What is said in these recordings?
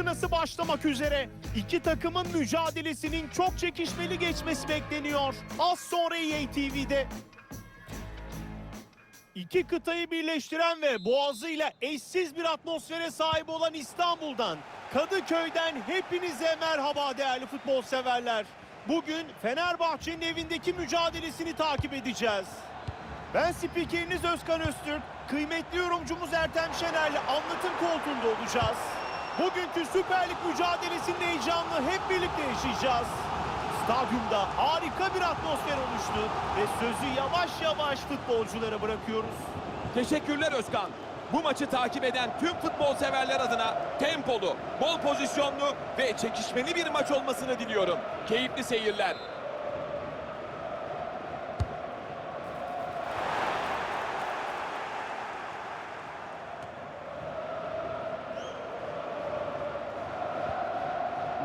fırtınası başlamak üzere. İki takımın mücadelesinin çok çekişmeli geçmesi bekleniyor. Az sonra EA TV'de. İki kıtayı birleştiren ve boğazıyla eşsiz bir atmosfere sahip olan İstanbul'dan, Kadıköy'den hepinize merhaba değerli futbol severler. Bugün Fenerbahçe'nin evindeki mücadelesini takip edeceğiz. Ben spikeriniz Özkan Öztürk, kıymetli yorumcumuz Ertem Şener'le anlatım koltuğunda olacağız. Bugünkü Süper Lig mücadelesinin heyecanını hep birlikte yaşayacağız. Stadyumda harika bir atmosfer oluştu ve sözü yavaş yavaş futbolculara bırakıyoruz. Teşekkürler Özkan. Bu maçı takip eden tüm futbol severler adına tempolu, bol pozisyonlu ve çekişmeli bir maç olmasını diliyorum. Keyifli seyirler.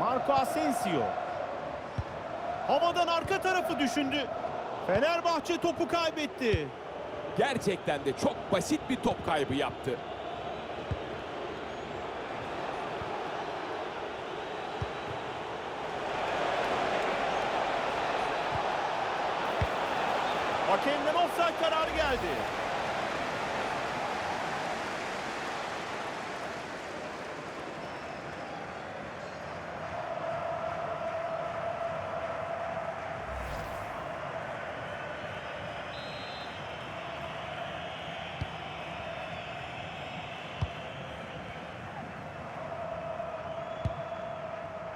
Marco Asensio. Havadan arka tarafı düşündü. Fenerbahçe topu kaybetti. Gerçekten de çok basit bir top kaybı yaptı. Hakemden offside kararı geldi.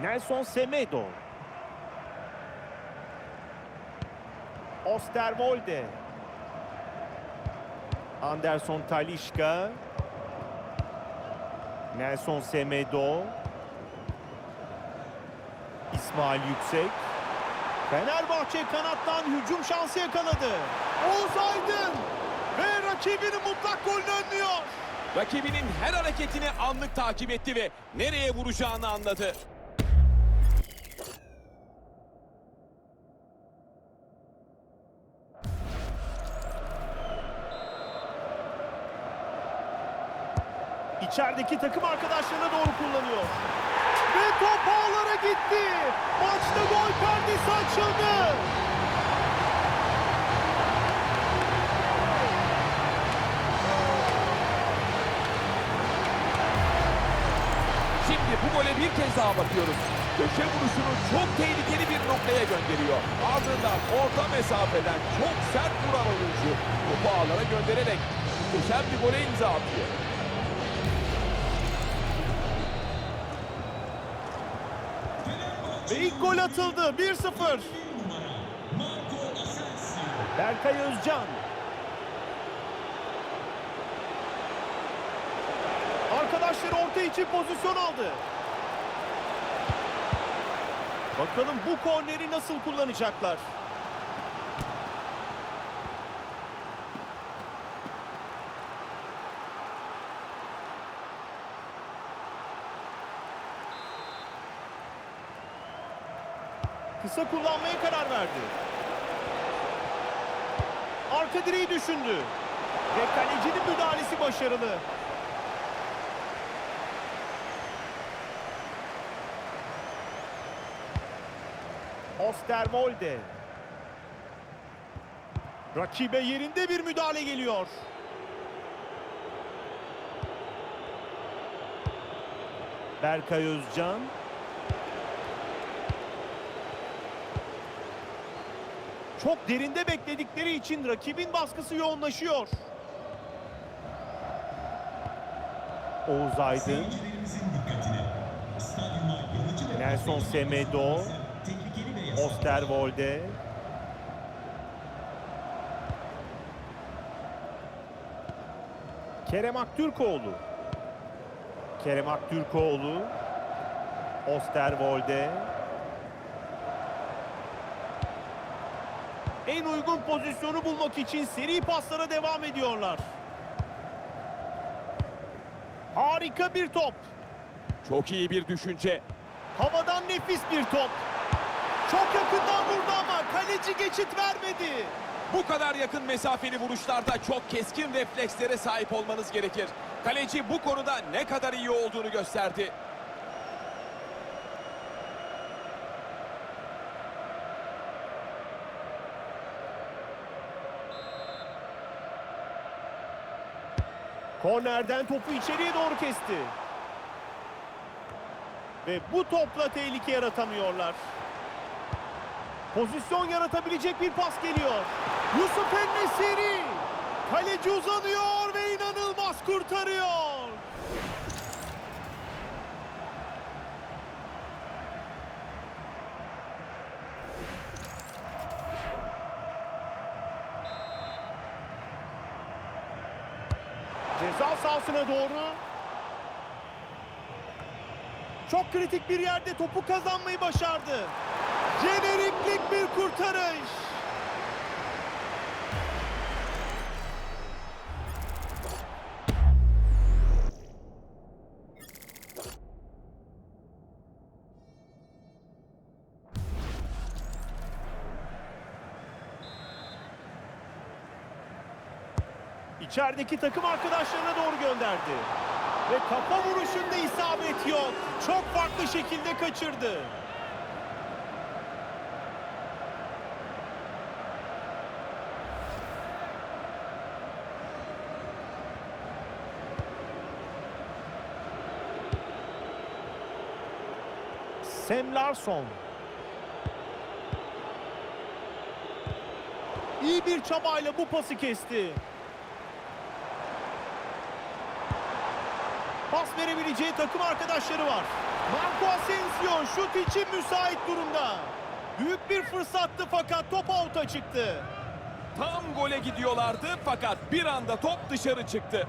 Nelson Semedo. Osterwolde. Anderson Talişka. Nelson Semedo. İsmail Yüksek. Fenerbahçe kanattan hücum şansı yakaladı. Oğuz Aydın. Ve rakibinin mutlak golünü önlüyor. Rakibinin her hareketini anlık takip etti ve nereye vuracağını anladı. İçerideki takım arkadaşlarına doğru kullanıyor. Ve top ağlara gitti. Maçta gol perdesi açıldı. Şimdi bu gole bir kez daha bakıyoruz. Köşe vuruşunu çok tehlikeli bir noktaya gönderiyor. Ardından orta mesafeden çok sert vuran oyuncu topu ağlara göndererek muhteşem bir gole imza atıyor. Ve ilk gol atıldı. 1-0. Berkay Özcan. Arkadaşları orta için pozisyon aldı. Bakalım bu korneri nasıl kullanacaklar? Kısa kullanmaya karar verdi. Arka direği düşündü. Ve kalecinin müdahalesi başarılı. Osterwolde. Rakibe yerinde bir müdahale geliyor. Berkay Özcan. Çok derinde bekledikleri için rakibin baskısı yoğunlaşıyor. Oğuz Aydın, Nelson Semedo, Osterwolde. Kerem Aktürkoğlu. Kerem Aktürkoğlu. Osterwolde. En uygun pozisyonu bulmak için seri paslara devam ediyorlar. Harika bir top. Çok iyi bir düşünce. Havadan nefis bir top. Çok yakından vurdu ama kaleci geçit vermedi. Bu kadar yakın mesafeli vuruşlarda çok keskin reflekslere sahip olmanız gerekir. Kaleci bu konuda ne kadar iyi olduğunu gösterdi. Kornerden topu içeriye doğru kesti. Ve bu topla tehlike yaratamıyorlar. Pozisyon yaratabilecek bir pas geliyor. Yusuf Ennesiri. Kaleci uzanıyor ve inanılmaz kurtarıyor. Ceza sahasına doğru. Çok kritik bir yerde topu kazanmayı başardı. Jeneriklik bir kurtarış. İçerideki takım arkadaşlarına doğru gönderdi. Ve kafa vuruşunda isabet yok. Çok farklı şekilde kaçırdı. Sam Larsson. İyi bir çabayla bu pası kesti. Pas verebileceği takım arkadaşları var. Marco Asensio şut için müsait durumda. Büyük bir fırsattı fakat top out'a çıktı. Tam gole gidiyorlardı fakat bir anda top dışarı çıktı.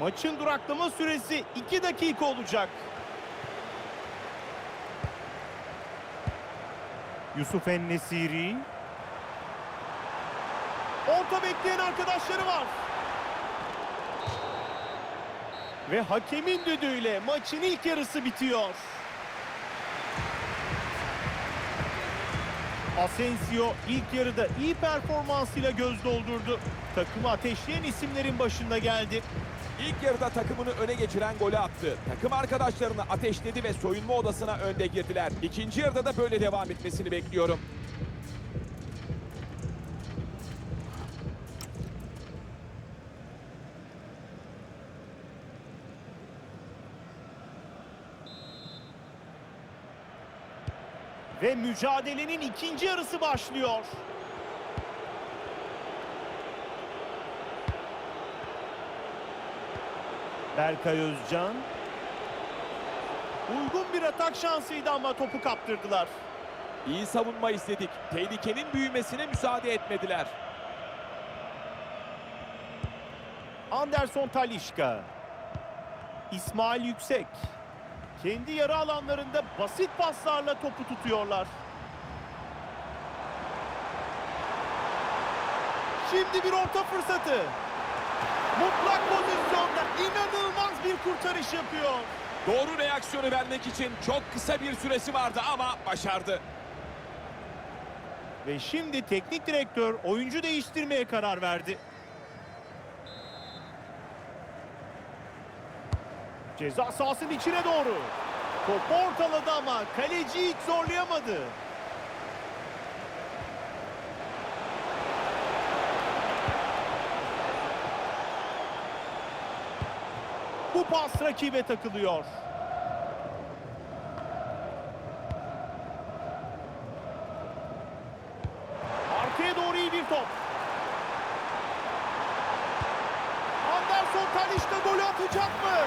Maçın duraklama süresi 2 dakika olacak. Yusuf Ennesiri. Orta bekleyen arkadaşları var. Ve hakemin düdüğüyle maçın ilk yarısı bitiyor. Asensio ilk yarıda iyi performansıyla göz doldurdu. Takımı ateşleyen isimlerin başında geldi. İlk yarıda takımını öne geçiren golü attı. Takım arkadaşlarını ateşledi ve soyunma odasına önde girdiler. İkinci yarıda da böyle devam etmesini bekliyorum. Ve mücadelenin ikinci yarısı başlıyor. Berkay Özcan. Uygun bir atak şansıydı ama topu kaptırdılar. İyi savunma istedik. Tehlikenin büyümesine müsaade etmediler. Anderson Talişka. İsmail Yüksek. Kendi yarı alanlarında basit paslarla topu tutuyorlar. Şimdi bir orta fırsatı. Mutlak pozisyonda inanılmaz bir kurtarış yapıyor. Doğru reaksiyonu vermek için çok kısa bir süresi vardı ama başardı. Ve şimdi teknik direktör oyuncu değiştirmeye karar verdi. Ceza sahasının içine doğru. Topu ortaladı ama kaleci hiç zorlayamadı. Bu pas rakibe takılıyor. Arkaya doğru iyi bir top. Anderson Talişka golü atacak mı?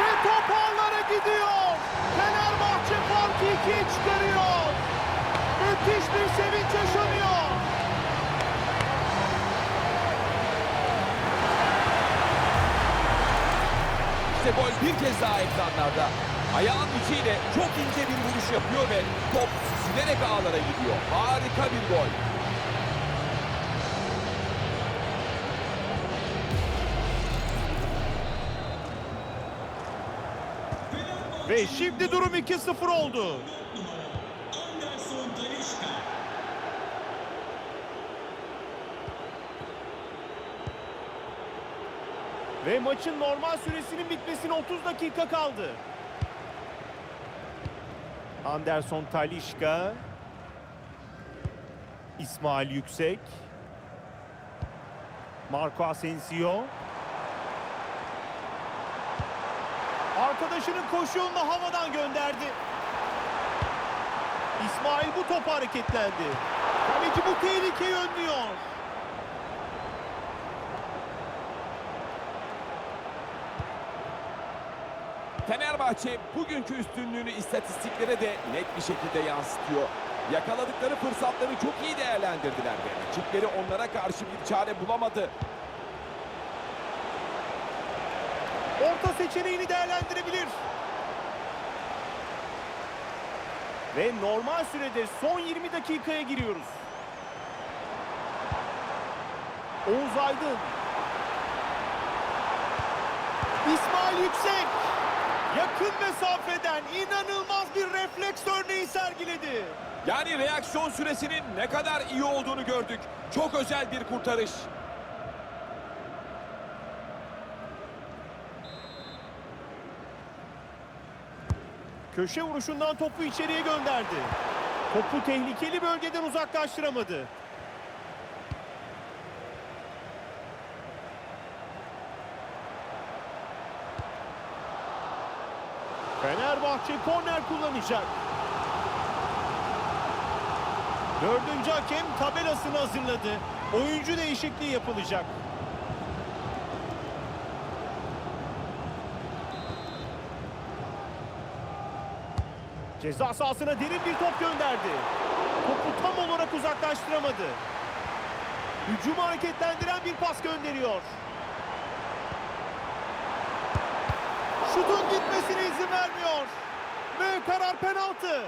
Ve top ağlara gidiyor. Fenerbahçe farkı ikiye çıkarıyor. Müthiş bir sevinç yaşanıyor. İşte gol bir kez daha ekranlarda. Ayağın içiyle çok ince bir vuruş yapıyor ve top süzülerek ağlara gidiyor. Harika bir gol. Ve şimdi durum 2-0 oldu. Ve maçın normal süresinin bitmesine 30 dakika kaldı. Anderson Talişka. İsmail Yüksek. Marco Asensio. Arkadaşının koşu yolunu havadan gönderdi. İsmail bu topa hareketlendi. Kaleci bu tehlikeyi önlüyor. Fenerbahçe bugünkü üstünlüğünü istatistiklere de net bir şekilde yansıtıyor. Yakaladıkları fırsatları çok iyi değerlendirdiler ve rakipleri onlara karşı bir çare bulamadı. Orta seçeneğini değerlendirebilir. Ve normal sürede son 20 dakikaya giriyoruz. Oğuz Aydın. İsmail Yüksek. Yakın mesafeden inanılmaz bir refleks örneği sergiledi. Yani reaksiyon süresinin ne kadar iyi olduğunu gördük. Çok özel bir kurtarış. Köşe vuruşundan topu içeriye gönderdi. Topu tehlikeli bölgeden uzaklaştıramadı. Fenerbahçe korner kullanacak. Dördüncü hakem tabelasını hazırladı. Oyuncu değişikliği yapılacak. Ceza sahasına derin bir top gönderdi. Topu tam olarak uzaklaştıramadı. Hücumu hareketlendiren bir pas gönderiyor. Şutun gitmesine izin vermiyor. Ve karar penaltı.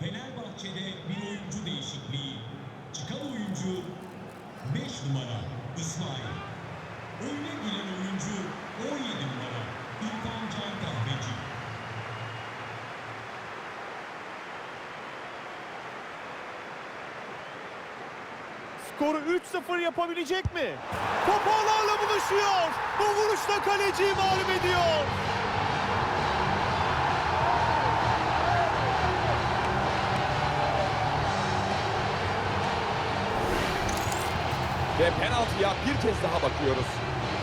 Fenerbahçe'de bir oyuncu değişikliği. Çıkan oyuncu 5 numara İsmail. Oyuna giren oyuncu 17 numara İlkan Can Kahveci. Skoru 3-0 yapabilecek mi? Top ağlarla buluşuyor. Bu vuruşla kaleciyi mağlup ediyor. Ve penaltıya bir kez daha bakıyoruz.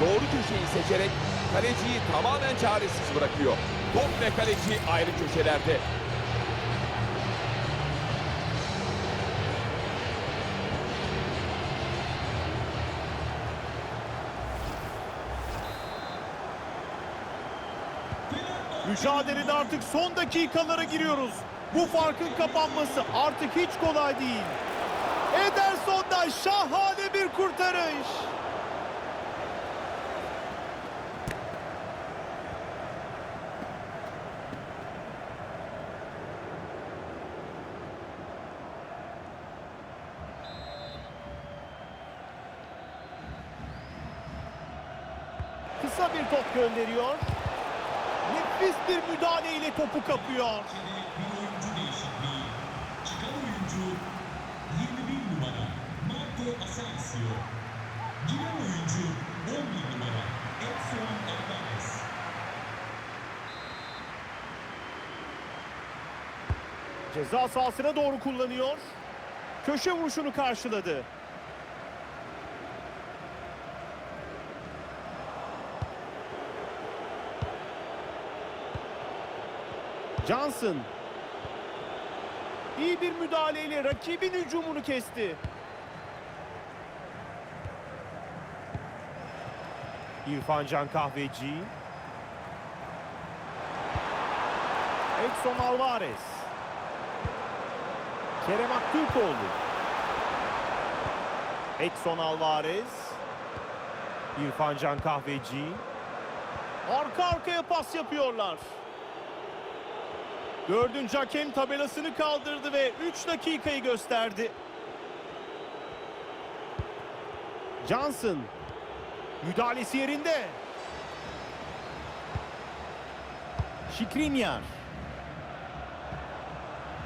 Doğru köşeyi seçerek kaleciyi tamamen çaresiz bırakıyor. Top ve kaleci ayrı köşelerde. Mücadelede artık son dakikalara giriyoruz. Bu farkın kapanması artık hiç kolay değil. Ederson'dan şahane bir kurtarış. Kısa bir top gönderiyor. Nefis bir müdahaleyle topu kapıyor. Fenerbahçe'de bir oyuncu değişikliği. Çıkan oyuncu 21 numara Marco Asensio. Giren oyuncu 11 numara Edson Alvarez. Ceza sahasına doğru kullanıyor. Köşe vuruşunu karşıladı. Johnson. İyi bir müdahaleyle rakibin hücumunu kesti. İrfan Can Kahveci. Edson Alvarez. Kerem Aktürkoğlu. Edson Alvarez. İrfan Can Kahveci. Arka arkaya pas yapıyorlar. Dördüncü hakem tabelasını kaldırdı ve 3 dakikayı gösterdi. Johnson. Müdahalesi yerinde. Şikrinyar.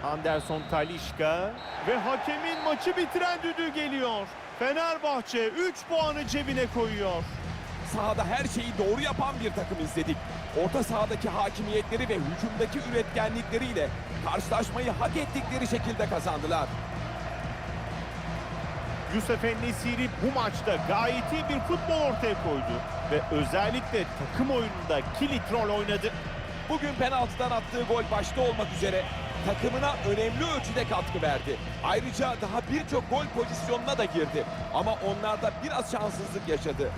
Anderson Talişka ve hakemin maçı bitiren düdüğü geliyor. Fenerbahçe 3 puanı cebine koyuyor. Sahada her şeyi doğru yapan bir takım izledik. Orta sahadaki hakimiyetleri ve hücumdaki üretkenlikleriyle karşılaşmayı hak ettikleri şekilde kazandılar. Yusuf Nesiri bu maçta gayet iyi bir futbol ortaya koydu ve özellikle takım oyununda kilit rol oynadı. Bugün penaltıdan attığı gol başta olmak üzere takımına önemli ölçüde katkı verdi. Ayrıca daha birçok gol pozisyonuna da girdi. Ama onlarda biraz şanssızlık yaşadı.